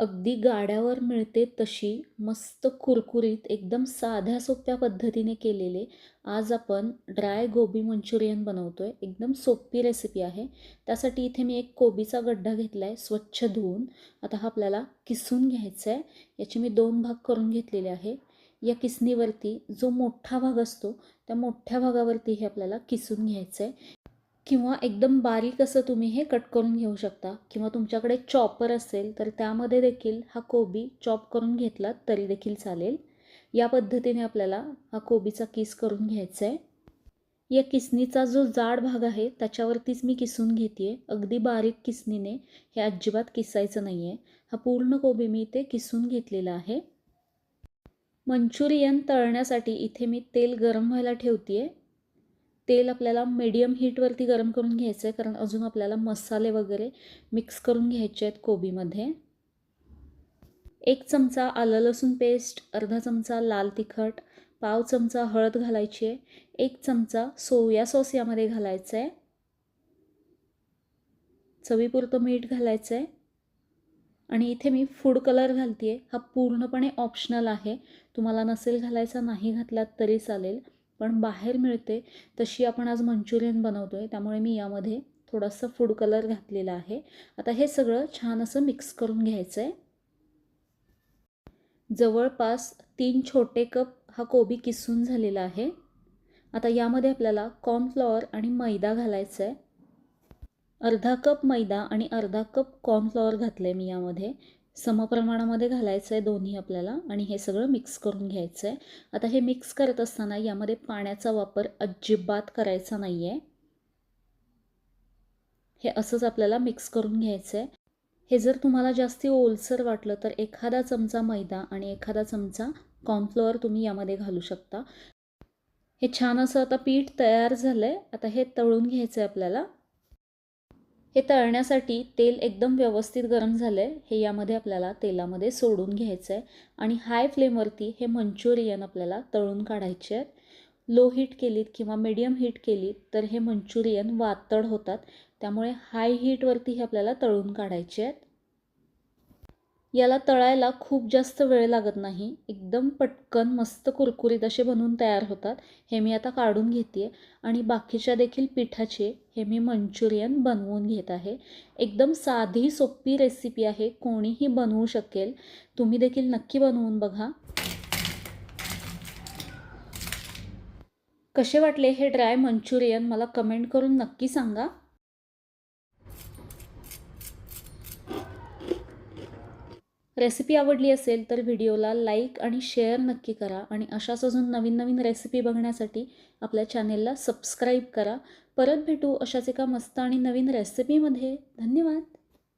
अगदी गाड्यावर मिळते तशी मस्त कुरकुरीत एकदम साध्या सोप्या पद्धतीने केलेले आज आपण ड्राय गोबी मंचुरियन बनवतो आहे एकदम सोपी रेसिपी आहे. त्यासाठी इथे मी एक कोबीचा गड्डा घेतला आहे स्वच्छ धुवून. आता हा आपल्याला किसून घ्यायचा आहे याचे मी दोन भाग करून घेतलेले आहे. या किसणीवरती जो मोठा भाग असतो त्या मोठ्या भागावरती हे आपल्याला किसून घ्यायचं आहे किंवा एकदम बारीक असं तुम्ही हे कट करून घेऊ शकता. किंवा तुमच्याकडे चॉपर असेल तर त्यामध्ये देखील हा कोबी चॉप करून घेतला तरी देखील चालेल. या पद्धतीने आपल्याला हा कोबीचा किस करून घ्यायचा आहे. या किसनीचा जो जाड भाग आहे त्याच्यावरतीच मी किसून घेते आहे अगदी बारीक किसनीने हे अजिबात किसायचं नाही आहे हा पूर्ण कोबी मी इथे किसून घेतलेला आहे. मंचुरियन तळण्यासाठी इथे मी तेल गरम व्हायला ठेवते आहे तेल आपल्याला मीडियम हीटवरती गरम करून घ्यायचं आहे कारण अजून आपल्याला मसाले वगैरे मिक्स करून घ्यायचे आहेत कोबीमध्ये. एक चमचा आलं लसूण पेस्ट अर्धा चमचा लाल तिखट पाव चमचा हळद घालायची आहे एक चमचा सोया सॉस यामध्ये घालायचा आहे. चवीपुरतं मीठ घालायचं आहे. आणि इथे मी फूड कलर घालते आहे हा पूर्णपणे ऑप्शनल आहे. तुम्हाला नसेल घालायचा नाही घातलात तरी चालेल. पण बाहेर मिळते तशी आपण आज मंचुरियन बनवतो आहे त्यामुळे मी यामध्ये थोडंसं फूड कलर घातलेला आहे. आता हे सगळं छान असं मिक्स करून घ्यायचं आहे जवळपास तीन छोटे कप हा कोबी किसून झालेला आहे. आता यामध्ये आपल्याला कॉर्नफ्लॉवर आणि मैदा घालायचा आहे अर्धा कप मैदा आणि अर्धा कप कॉर्नफ्लॉवर घातलं आहे मी यामध्ये. समप्रमाणामध्ये घालायचं आहे दोन्ही आपल्याला आणि हे सगळं मिक्स करून घ्यायचं आहे आता हे मिक्स करत असताना यामध्ये पाण्याचा वापर अजिबात करायचा नाही आहे हे असंच आपल्याला मिक्स करून घ्यायचं आहे हे जर तुम्हाला जास्ती ओलसर वाटलं तर एखादा चमचा मैदा आणि एखादा चमचा कॉर्नफ्लोअर तुम्ही यामध्ये घालू शकता. हे छान असं आता पीठ तयार झालं आहे आता हे तळून घ्यायचं आहे आपल्याला. हे तळण्यासाठी तेल एकदम व्यवस्थित गरम झालं आहे हे यामध्ये आपल्याला तेलामध्ये सोडून घ्यायचं आहे आणि हाय फ्लेमवरती हे मंचुरियन आपल्याला तळून काढायचे आहेत. लो हीट केलीत किंवा मीडियम हीट केलीत तर हे मंचुरियन वातड होतात. त्यामुळे हाय हीटवरती हे आपल्याला तळून काढायचे आहेत. याला तळायला खूप जास्त वेळ लागत नाही. एकदम पटकन मस्त कुरकुरीत असे बनवून तयार होतात. हे मी आता काढून घेते आणि बाकीच्या देखील पिठाचे हे मी मंचुरियन बनवून घेत आहे. एकदम साधी सोपी रेसिपी आहे. कोणीही बनवू शकेल. तुम्ही देखील नक्की बनवून बघा. कसे वाटले हे ड्राय मंचुरियन मला कमेंट करून नक्की सांगा. रेसिपी आवडली असेल तर व्हिडिओला लाईक आणि शेअर नक्की करा आणि अशाच अजून नवीन नवीन रेसिपी बघण्यासाठी आपल्या चॅनेलला सबस्क्राईब करा. परत भेटू अशाच एका मस्त आणि नवीन रेसिपीमध्ये. धन्यवाद.